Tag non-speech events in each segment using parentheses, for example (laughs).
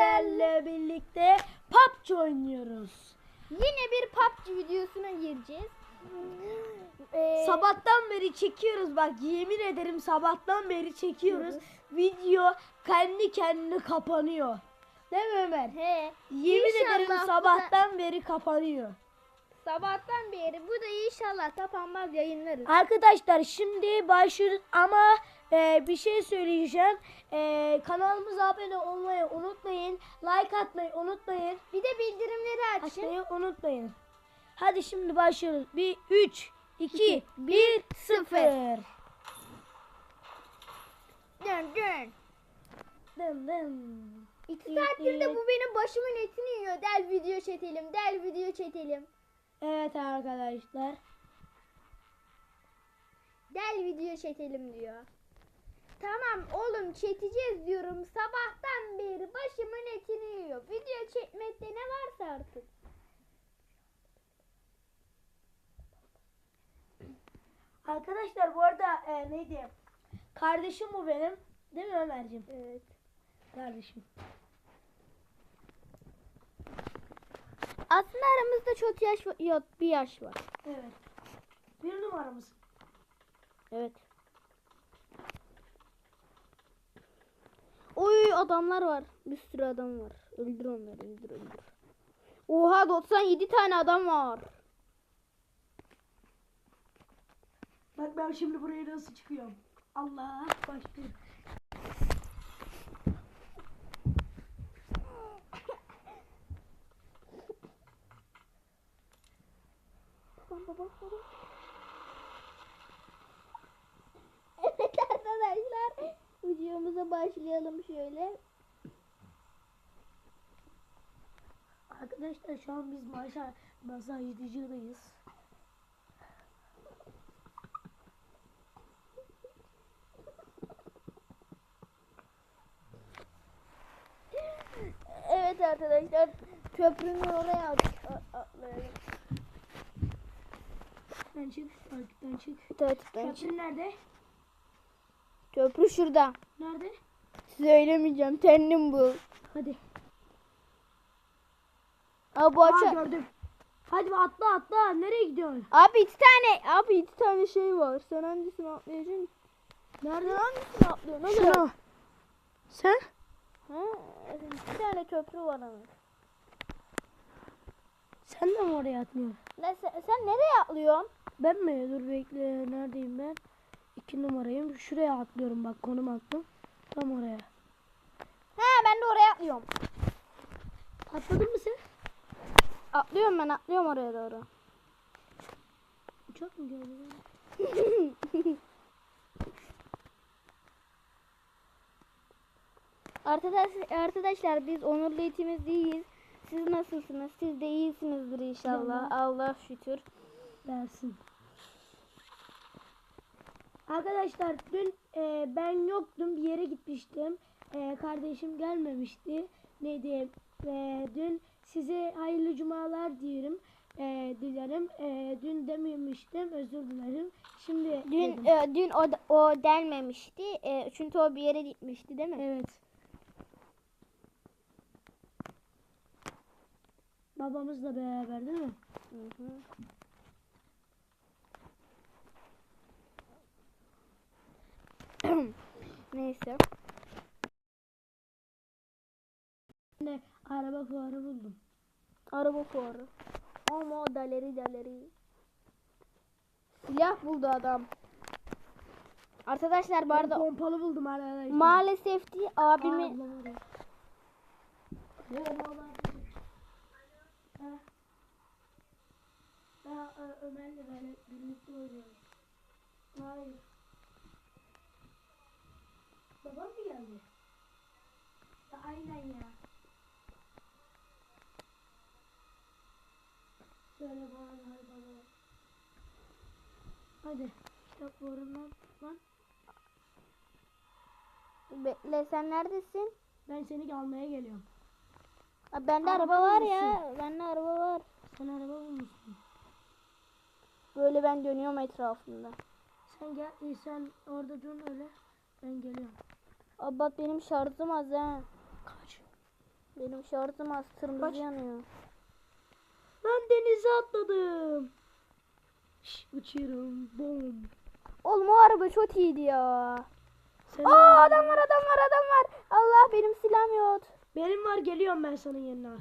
sizlerle birlikte PUBG oynuyoruz. Yine bir PUBG videosuna gireceğiz. Ee, Sabahtan beri çekiyoruz bak yemin ederim sabahtan beri çekiyoruz. Video kendi kendine kapanıyor. Değil mi Ömer? He. Yemin İnşallah ederim bu da- sabahtan beri kapanıyor. sabahtan beri bu da inşallah kapanmaz yayınlarız. Arkadaşlar şimdi başlıyoruz ama e, bir şey söyleyeceğim. E, kanalımıza abone olmayı unutmayın. Like atmayı unutmayın. Bir de bildirimleri açın. Açmayı unutmayın. Hadi şimdi başlıyoruz. Bir 3 2 1 0. Dön dön. Dın dın. İki saattir de bu benim başımın etini yiyor. Del video çekelim, del video çekelim. Evet arkadaşlar. Del video çekelim diyor. Tamam oğlum çekeceğiz diyorum. Sabahtan beri başımın etini yiyor. Video çekmekte ne varsa artık. Arkadaşlar bu arada e, neydi? Kardeşim bu benim. Değil mi Ömerciğim? Evet. Kardeşim. Aslında aramızda çok yaş. Yok bir yaş var. Evet. Bir numaramız. Evet. Oy adamlar var. Bir sürü adam var. Öldür onları öldür öldür. Oha 97 tane adam var. Bak ben şimdi buraya nasıl çıkıyorum. Allah başlıyor. Evet arkadaşlar videomuza başlayalım şöyle. Arkadaşlar şu an biz masa masajcıdayız. Evet arkadaşlar köprünün oraya at- atlayalım. Ben çık, takipten çık. Takipten çık. Köprü nerede? Köprü şurada. Nerede? Söylemeyeceğim kendim bul. Hadi. Aa bu Aa gördüm. Hadi atla atla. Nereye gidiyorsun? Abi iki tane abi iki tane şey var. Sen hangisini atlayacaksın? Nerede? Hangisini atlıyorsun? Şuna. Sen? Ha, iki tane köprü var ama. Sen de mi oraya atlıyorsun? Ne, sen, sen nereye atlıyorsun? Ben mi? Dur bekle. Neredeyim ben? İki numarayım. Şuraya atlıyorum bak konum attım. Tam oraya. He ben de oraya atlıyorum. Atladın mı sen? Atlıyorum ben atlıyorum oraya doğru. Uçak mı geldi? (laughs) Arkadaşlar, arkadaşlar biz onurlu eğitimiz iyiyiz. Siz nasılsınız? Siz de iyisinizdir inşallah. İnşallah. Allah şükür. Dersin. Arkadaşlar dün e, ben yoktum bir yere gitmiştim. E, kardeşim gelmemişti. Ne diyeyim? E, dün size hayırlı cumalar diyorum. E, dilerim. E, dün dememiştim. Özür dilerim. Şimdi Dün dedim. e, dün o o delmemişti. E, çünkü o bir yere gitmişti değil mi? Evet. Babamızla beraber değil mi? Hı hı. (clears throat) Neyse. Ben de araba fuarı buldum. Araba fuarı. Ama daleri daleri. Silah buldu adam. Arkadaşlar bu Ben arada pompalı buldum arkadaşlar. maalesef ki abimi Ömer'le böyle birlikte oynuyoruz. Hayır. Babam mı geldi? Ya, aynen ya. Söyle bana hadi baba. Hadi kitap fuarından lan. bekle sen neredesin? Ben seni almaya geliyorum. Aa, bende Araba araba var ya. Bende araba var. Sen araba bulmuşsun. Böyle ben dönüyorum etrafında. Sen gel, e, sen orada dur öyle. Ben geliyorum. Abi bak benim şarjım az ha. Kaç? Benim şarjım az kırmızı Kaç? yanıyor. Lan denize atladım. Şş, uçuyorum. Bom. Oğlum o araba çok iyiydi ya. Sen Aa adam var adam var adam var. Allah benim silahım yok. Benim var geliyorum ben senin yanına.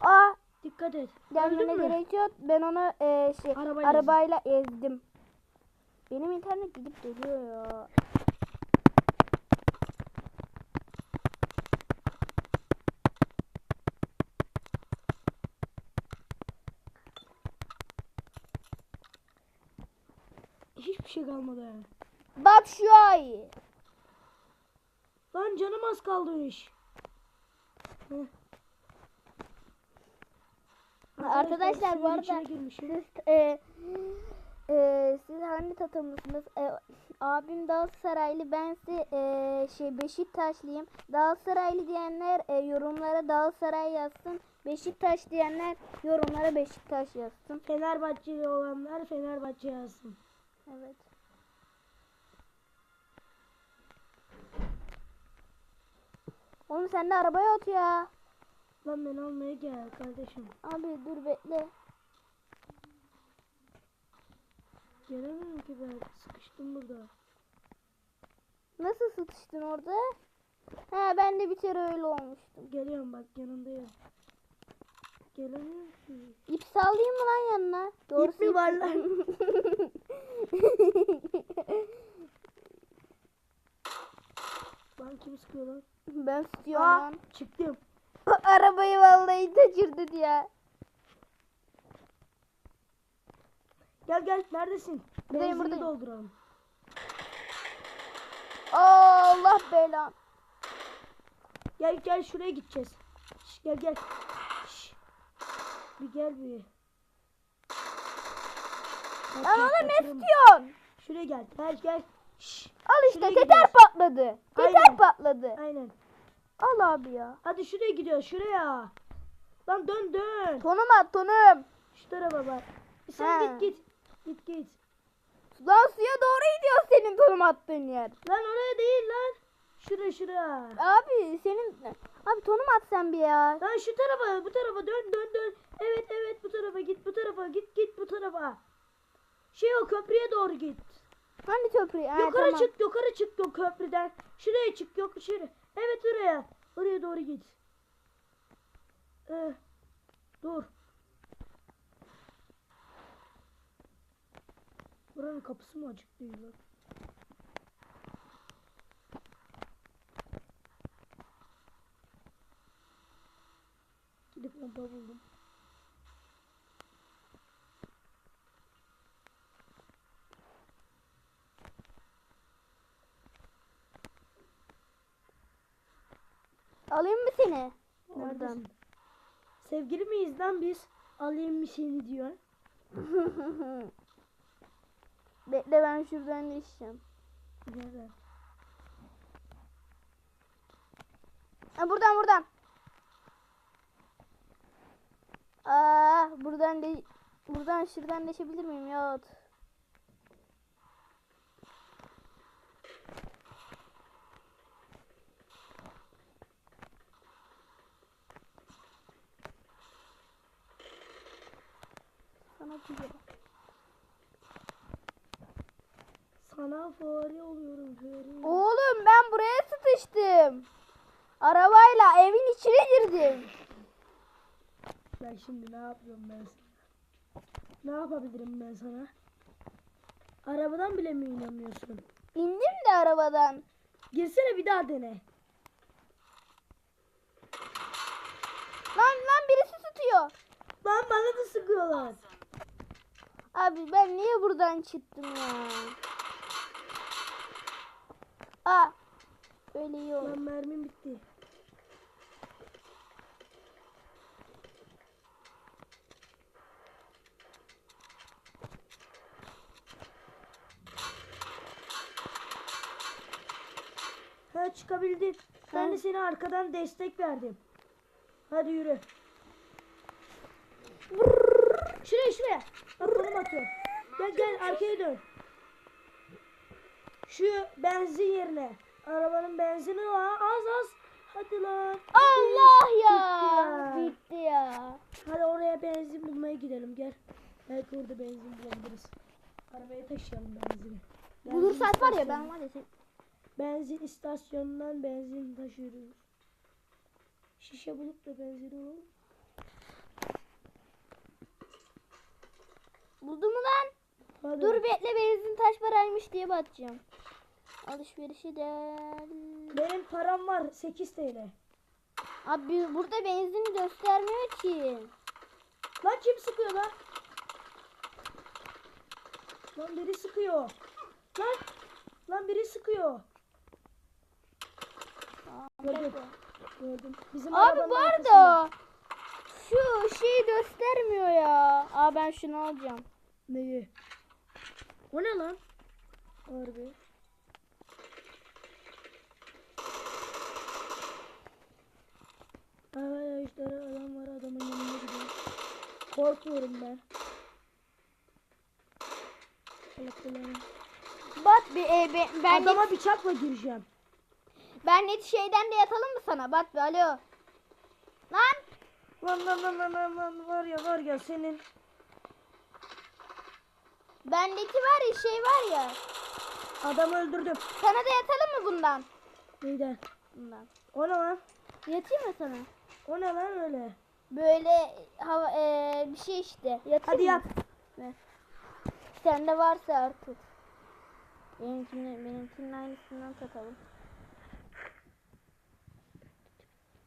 Aa Dikkat et. gelmene gerek yok. Ben onu e, şey Arabayla arabayla ezdim. Benim internet gidip geliyor ya. Hiçbir şey kalmadı. Bak şu ay. Lan canım az kaldı iş. Heh. Arkadaşlar bu arada siz, e, e, siz hangi takımlısınız? E, abim Galatasaraylı, bense e, şey Beşiktaşlıyım. Galatasaraylı diyenler e, yorumlara Galatasaray yazsın. Beşiktaş diyenler yorumlara Beşiktaş yazsın. Fenerbahçeli olanlar Fenerbahçe yazsın. Evet. Oğlum sen de arabaya at ya. Lan beni almaya gel kardeşim. Abi dur bekle. Gelemem ki ben. Sıkıştım burada. Nasıl sıkıştın orada? Ha ben de bir kere öyle olmuştum. Geliyorum bak yanındayım. Gelemiyorum ki. İp sallayayım mı lan yanına? Doğrusu mi var lan? (laughs) Lan kim sıkıyor lan? ben tutuyorum Aa, lan. çıktım. Arabayı vallahi kaçırdı ya. Gel gel neredesin? Buradayım, Benzini buradayım. dolduralım. Allah belan. Gel gel şuraya gideceğiz. Şş, gel gel. Bir gel bir. Lan oğlum ne? Şuraya gel. Gel gel. Şş. Al işte Şuraya gidiyoruz. patladı. Aynen. patladı. Aynen. Al abi ya. Hadi şuraya gidiyoruz şuraya. Lan dön dön. Tonum at tonum. Şu tarafa bak. Sen He. git git. Git git. Lan suya doğru gidiyor senin tonum attığın yer. Lan oraya değil lan. Şura şura. Abi senin... Abi tonum at sen bir ya. Lan şu tarafa bu tarafa dön dön dön. Evet evet bu tarafa git bu tarafa git git bu tarafa. Şey o köprüye doğru git. Hani köprü? Ha, yukarı tamam. çık yukarı çık o köprüden. Şuraya çık yok şuraya. Evet oraya. Oraya doğru git. Ee, dur. Buranın kapısı mı açık değil lan? Pompa buldum. Alayım mı seni? Oradan. Sevgili miyiz lan biz? Alayım bir seni diyor. (laughs) Bekle ben şuradan geçeceğim. Nerede? Ha, buradan buradan. Aa, buradan de buradan şuradan geçebilir miyim ya? Sana güzel. Sana fare oluyorum fare. Oğlum ben buraya sıkıştım. Arabayla evin içine girdim. Ben şimdi ne yapıyorum ben? Ne yapabilirim ben sana? Arabadan bile mi inanmıyorsun? İndim de arabadan. Girsene bir daha dene. Lan lan birisi tutuyor. Lan bana da sıkıyorlar. Abi ben niye buradan çıktım ya? Aa. Öyle iyi oldu. Lan mermim bitti. yapabildik. Ben de seni arkadan destek verdim. Hadi yürü. Şuraya şuraya. Bak konum atıyorum. Gel gel arkaya dön. Şu benzin yerine. Arabanın benzini var. Az az. Hadi lan. Allah ya. Bitti ya. Hadi oraya benzin bulmaya gidelim gel. Belki orada benzin bulabiliriz. Arabaya taşıyalım benzini. Benzin Bulursak var ya ben var ya Benzin istasyonundan benzin taşıyoruz. Şişe bulup da benzin alalım. Buldun mu lan? Hadi. Dur bekle benzin taş paraymış diye bakacağım. Alışverişi de. Benim param var 8 TL. Abi burada benzin göstermiyor ki. Lan kim sıkıyor lan? Lan biri sıkıyor. Lan lan biri sıkıyor. Gördüm. Gördüm. Bizim Abi bu arada şu şeyi göstermiyor ya. Aa ben şunu alacağım. Neyi? O ne lan? Harbi. Arkadaşlar adam var adamın yanına gidiyor. Korkuyorum ben. Bak bir e, be- ben Adama bıçakla gireceğim. Ben net şeyden de yatalım mı sana? Bak bir alo. Lan Lan lan lan lan lan lan var ya var ya senin. ben neti var ya şey var ya. Adamı öldürdüm. Sana da yatalım mı bundan? Neyden? Bundan. O ne lan? Yatayım mı sana? O ne lan öyle? Böyle hava e, bir şey işte. Yatayım Hadi mı? yat. Sende varsa artık. Benimkini, benimkinin aynısından takalım.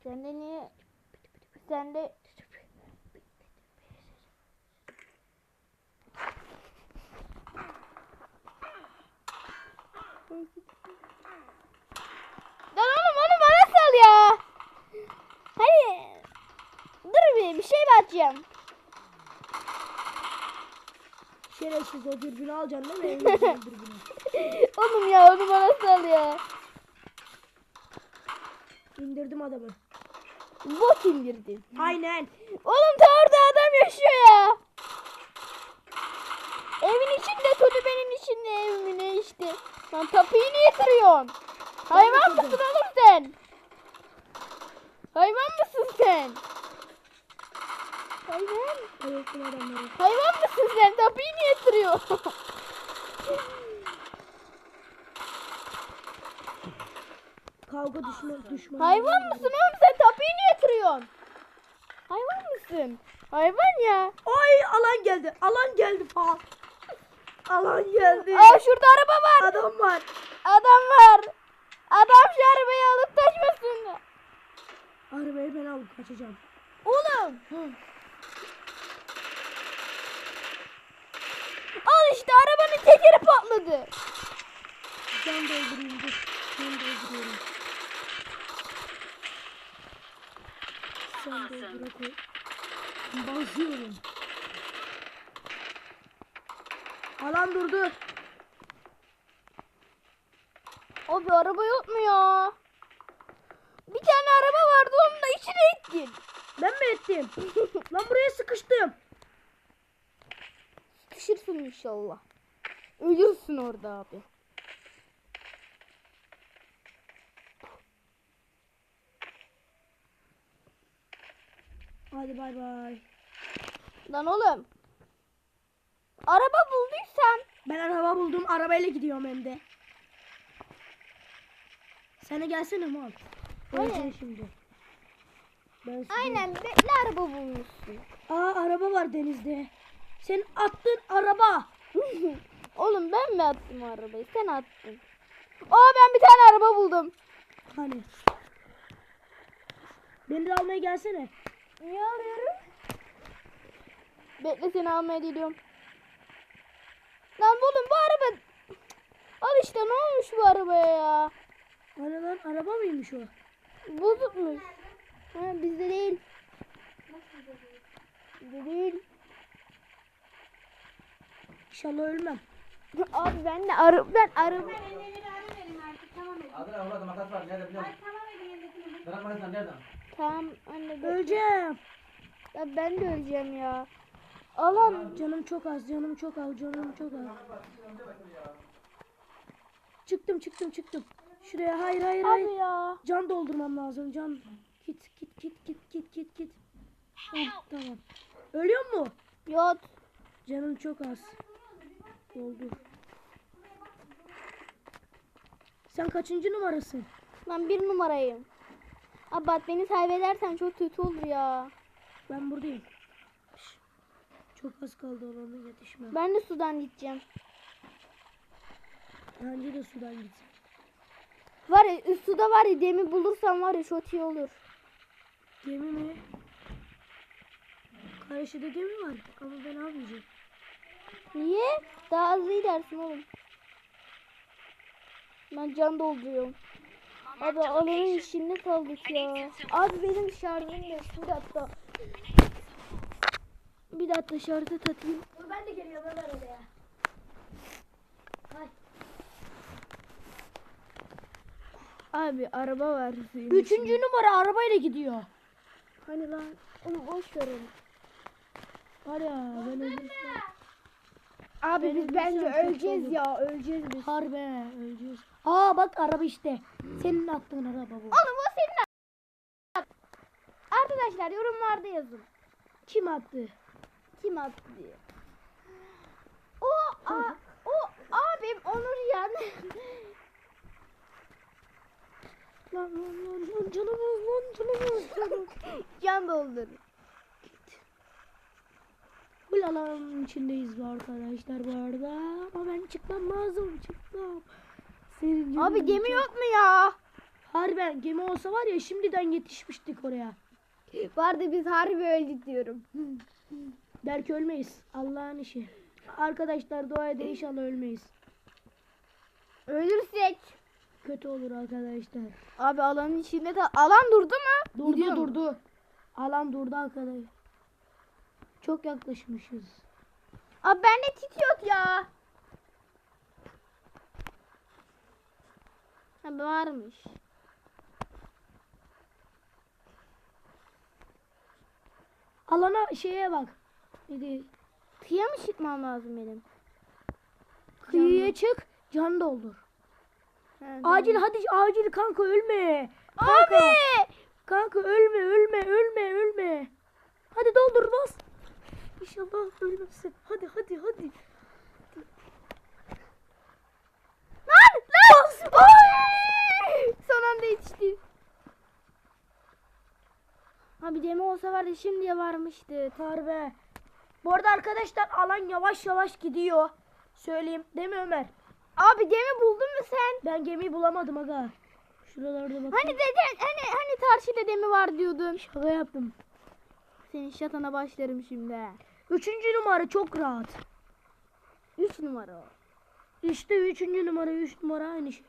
Sende niye? Sende... Lan oğlum onu bana sal ya. Hani dur bir bir şey bakacağım. Şerefsiz o dürbünü alacaksın değil mi? (laughs) Oğlum ya onu bana sal ya. İndirdim adamı. Bot indirdin. Aynen. Oğlum ta orada adam yaşıyor ya. Evin içinde kulübenin içinde evine işte. Lan tapıyı niye kırıyorsun? Hayvan mısın oğlum sen? Hayvan mısın sen? Hayvan. Hayvan mısın sen? Tapıyı niye kırıyorsun? Kavga düşman düşman. Hayvan mısın oğlum sen? Tapıyı niye kırıyorsun? Hayvan mısın? Hayvan ya. Ay alan geldi. Alan geldi falan. Alan geldi. Aa şurada araba var. Adam var. Adam var. Adam şu arabayı alıp taşmasın. Arabayı ben alıp kaçacağım. Oğlum. Al işte arabanın tekeri patladı. Can doldurayım dur. Can dolduruyorum. Can doldura koy. Basıyorum. Alan durdu. Abi araba yok mu ya? Bir tane araba vardı onun da içine ettin. Ben mi ettim? (laughs) Lan buraya sıkıştım. Sıkışırsın inşallah. Ölürsün orada abi. Hadi bay bay. Lan oğlum. Araba bulduysan Ben araba buldum. Arabayla gidiyorum hem de. De gelsene mal. Aynen. Şimdi. Ben aynen bekle araba bulmuşsun. Aa araba var denizde. Sen attın araba. (laughs) Oğlum ben mi attım arabayı? Sen attın. Aa ben bir tane araba buldum. Hani. Beni de almaya gelsene. Niye alıyorum? Bekle seni almaya geliyorum. Lan buldum bu araba. Al işte ne olmuş bu arabaya ya? Lan araba mıymış o? Bozukmuş. Ha bizde değil. Bizde değil. İnşallah ölmem. (laughs) Abi ben de arı ben araba Adına orada makas var. Nerede biliyor musun? Bırak makasını nereden? Tamam anne Öleceğim. ya ben de öleceğim ya. Alan Canım çok az, canım çok az, canım çok az. Çıktım, çıktım, çıktım. Şuraya hayır, hayır, hayır. abi ya. Can doldurmam lazım, can. Git, git, git, git, git, git, git. Heh, tamam. Ölüyor mu? Yok. Canım çok az. Oldu. Sen kaçıncı numarasın? Ben bir numarayım. Abi bak beni kaybedersen çok kötü olur ya. Ben buradayım. Çok az kaldı ona yetişmem. Ben de sudan gideceğim. Bence de sudan git. Var ya üst suda var ya demi bulursam var ya çok iyi olur. Gemi mi? Karşıda gemi var ama ben almayacağım. Niye? Daha hızlı gidersin oğlum. Ben can dolduruyorum. Abi alanın içinde kaldık ya. Abi benim şarjım yok. Bir dakika. Bir dakika şarjı takayım. Ben de geliyorum Ömer oraya. Abi araba var. Üçüncü numara arabayla gidiyor. Hani lan onu boş ver onu. Var ya ben ölürsem. Abi Benim biz bence öleceğiz ya öleceğiz biz. Harbi öleceğiz. Aa bak araba işte. Senin attığın araba bu. Oğlum o senin Arkadaşlar yorumlarda yazın. Kim attı? Kim attı diye. O a, o abim Onur yani. Lan lan lan lan canımız lan canımız. Can doldur. Bu alanın içindeyiz arkadaşlar bu arada. Ama ben çıkmam lazım çıkmam. Senin Abi gemi çok- yok mu ya? Harbiden gemi olsa var ya şimdiden yetişmiştik oraya. Vardı biz harbi öldük diyorum. (laughs) Belki ölmeyiz. Allah'ın işi. Arkadaşlar dua edin inşallah ölmeyiz. Ölürsek. Kötü olur arkadaşlar. Abi alanın içinde de alan durdu mu? Durdu Gidiyor mu? durdu. Alan durdu arkadaşlar. Çok yaklaşmışız. Abi bende tit yok ya. Ha varmış. Alana şeye bak. Dedi, Kıyıya mı çıkmam lazım benim? kıyıya çık can doldur. Ha, Acil hadi acil kanka ölme. Kanka, Abi! kanka ölme ölme ölme ölme. Hadi doldur bas. İnşallah ölmezsin. Hadi hadi hadi. Lan! Lan! Oy! Son anda yetişti. Abi demi olsa var ya şimdiye varmıştı. Harbi. Bu arada arkadaşlar alan yavaş yavaş gidiyor. Söyleyeyim. Değil mi Ömer? Abi gemi buldun mu sen? Ben gemiyi bulamadım aga. Şuralarda bak. Hani dedin hani hani tarçıyla demi var diyordun. Şaka yaptım. Senin şatana başlarım şimdi. Üçüncü numara çok rahat. Üç numara. İşte üçüncü numara, üç numara aynı şey.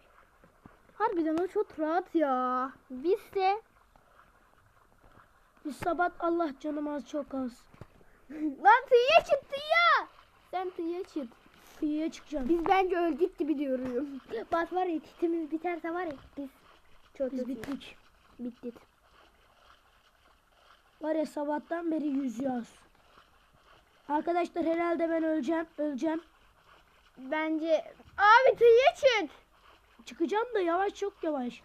Harbiden o çok rahat ya. Biz de Biz sabah Allah canım az çok az. (laughs) Lan tıyıya çık tıyıya. Sen tıyıya çık. Kıyıya çıkacağım. Biz bence öldük gibi diyorum. (laughs) Bak var ya titimiz biterse var ya biz çok Biz bittik. bittik. Var ya sabahtan beri yüzüyoruz. Arkadaşlar herhalde ben öleceğim. Öleceğim. Bence abi tıyıya çık. Çıkacağım da yavaş çok yavaş.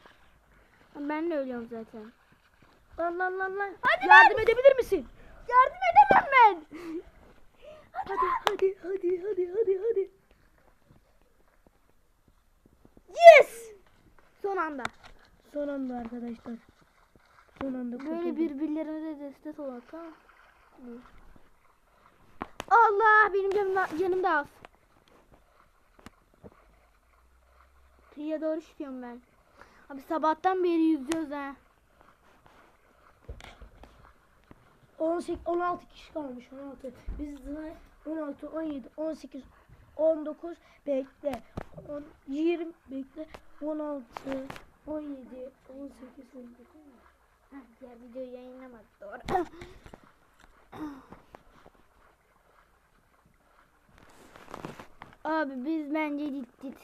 Ben de ölüyorum zaten. Lan lan lan lan. Hadi Yardım edebilir misin? Yardım edemem ben. Hadi hadi hadi hadi hadi hadi. Yes. Son anda. Son anda arkadaşlar. Son anda Böyle birbirlerine destek olak ha. Allah benim canım, canım da az. Kıyıya doğru çıkıyorum ben. Abi sabahtan beri yüzüyoruz ha. 18 16 kişi kalmış 16. Biz de 16 17 18 19 bekle. 10, 20 bekle. 16 17 18 19. Heh, Diğer videoyu yayınlamadık doğru. (clears throat) Abi biz bence gittik.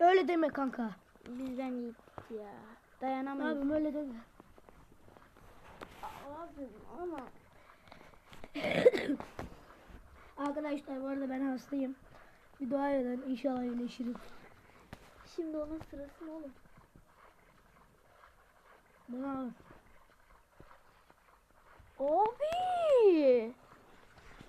Öyle deme kanka. Biz bence gittik ya. Dayanamayız. Abim öyle deme. Abi ama (coughs) Arkadaşlar bu arada ben hastayım. Bir dua edin inşallah iyileşirim. şimdi onun sırası mı oğlum? Bana Abi.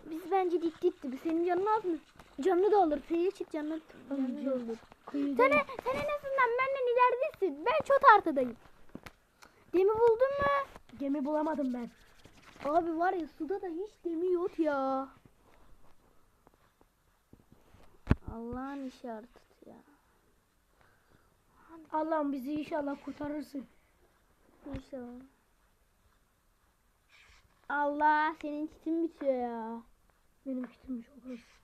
Biz bence dik gitti. Senin canın az mı? Canlı doldur. Fili çık canlı, canlı. Kıyıda. Sen, sen en azından benden ileridesin. Ben çok artıdayım. Demi buldun mu? Gemi bulamadım ben. Abi var ya suda da hiç demi yok ya. Allah'ın işareti ya. Allah'ım bizi inşallah kurtarırsın. İnşallah. Allah senin kitin bitiyor ya. Benim kitim çok az.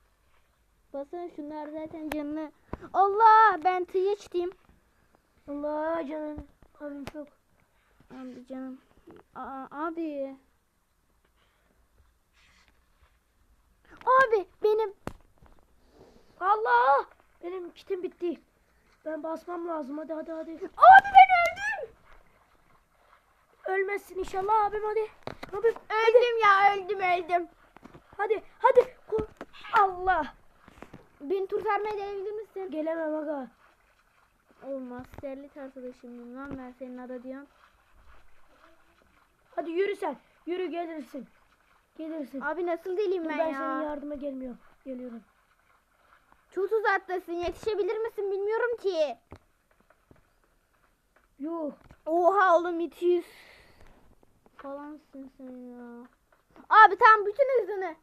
Basın şunlar zaten canını. Allah ben tığ içtim. Allah canım. Abim çok. Abi canım. Aa, abi. Abi benim. Allah! Benim kitim bitti. Ben basmam lazım. Hadi hadi hadi. Abi ben öldüm. Ölmezsin inşallah abim hadi. Abim Öldüm ya öldüm öldüm. hadi hadi. Allah. Beni kurtarmaya gelebilir misin? Gelemem aga. Olmaz. Sterlit arkadaşımım lan ben senin adı diyorum. Hadi yürü sen. Yürü gelirsin. Gelirsin. Abi nasıl deliyim Dur, ben, ben ya? senin yardıma gelmiyorum. Geliyorum. Çok uzaktasın. Yetişebilir misin bilmiyorum ki. Yuh. Oha oğlum 200 falansın sen ya. Abi tam bütün hızını.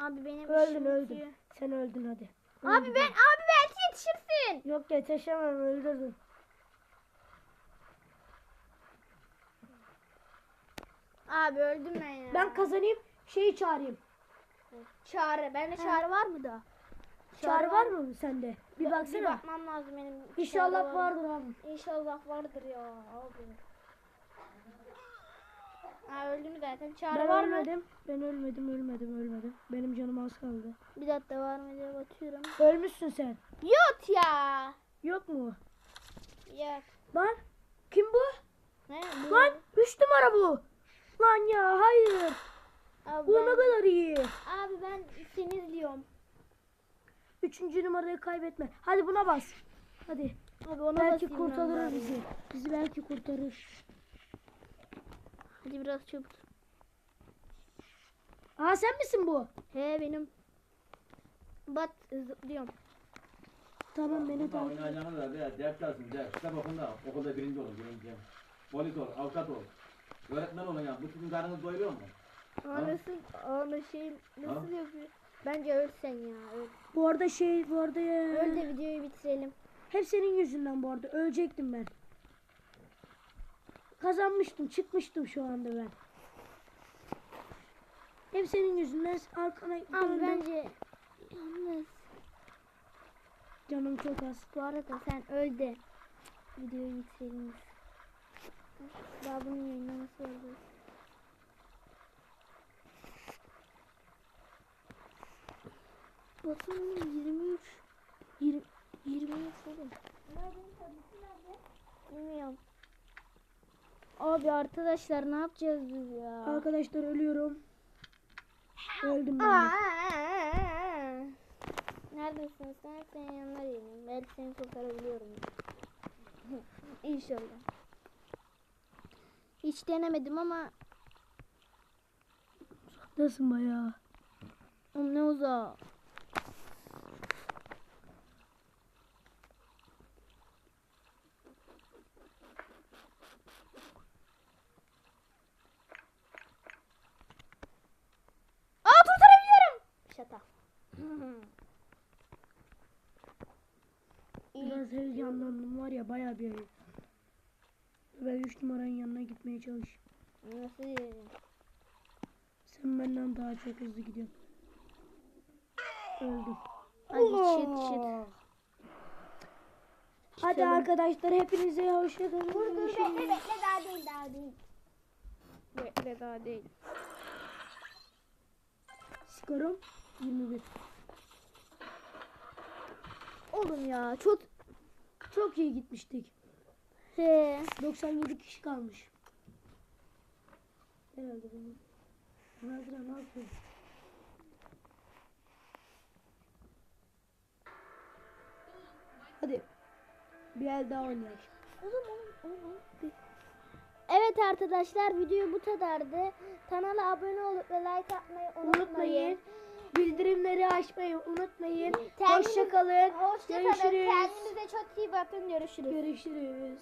Abi benim Öldün öldün. bitiyor. Sen öldün hadi. Abi Öldün. ben abi belki yetişirsin. Yok yetişemem öldürdün. Abi öldüm ben ya. Ben kazanayım şeyi çağırayım. çağrı. Bende çağrı var mı da? Çağrı var mı sende? Bir Bir baksana. bakmam lazım benim. İnşallah çağrı vardır abi. İnşallah vardır ya abi. Ha öldüm zaten. Çağrı Ben var mı? ölmedim. Ben ölmedim, ölmedim, ölmedim. Canım az kaldı. Bir dakika var mı diye bakıyorum. Ölmüşsün sen. Yok ya. Yok mu? Yok. Lan kim bu? Ne? Bu- Lan 3 numara bu. Lan ya hayır. Abi Bu ben, ne kadar iyi. abi ben seni izliyorum. Üçüncü numarayı kaybetme. Hadi buna bas. Hadi. Abi ona belki kurtarır bizi. Bizi belki kurtarır. Hadi biraz çabuk. Aa sen misin bu? He benim. Bat zıplıyorum. Tamam beni takip et. oynayacağınız da bir ders dersin ders. Kitap okun da okulda birinci olun birinci. Polis ol, avukat ol. Öğretmen olun ya. Bu sizin karnınız doyuruyor mu? Aa nasıl, aa şey nasıl Ha? yapıyor? Bence ölsen ya. Öl. Bu arada şey bu arada. Öl de videoyu bitirelim. Hep senin yüzünden bu arada. Ölecektim ben. Kazanmıştım. Çıkmıştım şu anda ben. Hep senin yüzünden arkana döndüm. bence yalnız Canım çok az. bu arada sen öl de videoyu bitirelim. Daha bunun yayınlaması bu. Basın 23 20 23 oğlum. Bilmiyorum. Abi arkadaşlar ne yapacağız biz ya? Arkadaşlar ölüyorum. Öldüm ben. Neredesin sen? Senin yanına geleyim. Belki seni kurtarabiliyorum. (laughs) İnşallah. Hiç denemedim ama Nasılsın bayağı? Oğlum ne uzağı. Aa kurtarabiliyorum. Şaka. Biraz heyecanlandım var ya bayağı bir heyecan. Ben 3 numaranın yanına gitmeye çalış. Nasıl yani? Sen benden daha çok hızlı gidiyorsun. Öldüm. Hadi shit shit. Hadi arkadaşlar hepinize hoşçakalın. bekle daha değil daha değil. Bekle daha değil. Skorum 21. Oğlum ya çok Çok iyi gitmiştik. he. 97 kişi kalmış. Herhalde bunu. Nazira ne yapıyor? Hadi. Bir el daha oynayalım. Evet Evet arkadaşlar video bu kadardı. Kanala abone olup ve like atmayı unutmayın. Unutmayın. Bildirimleri açmayı unutmayın. Kendiniz- Hoşça kalın. Hoşçakalın. Görüşürüz. Kendinize çok iyi bakın. Görüşürüz. Görüşürüz.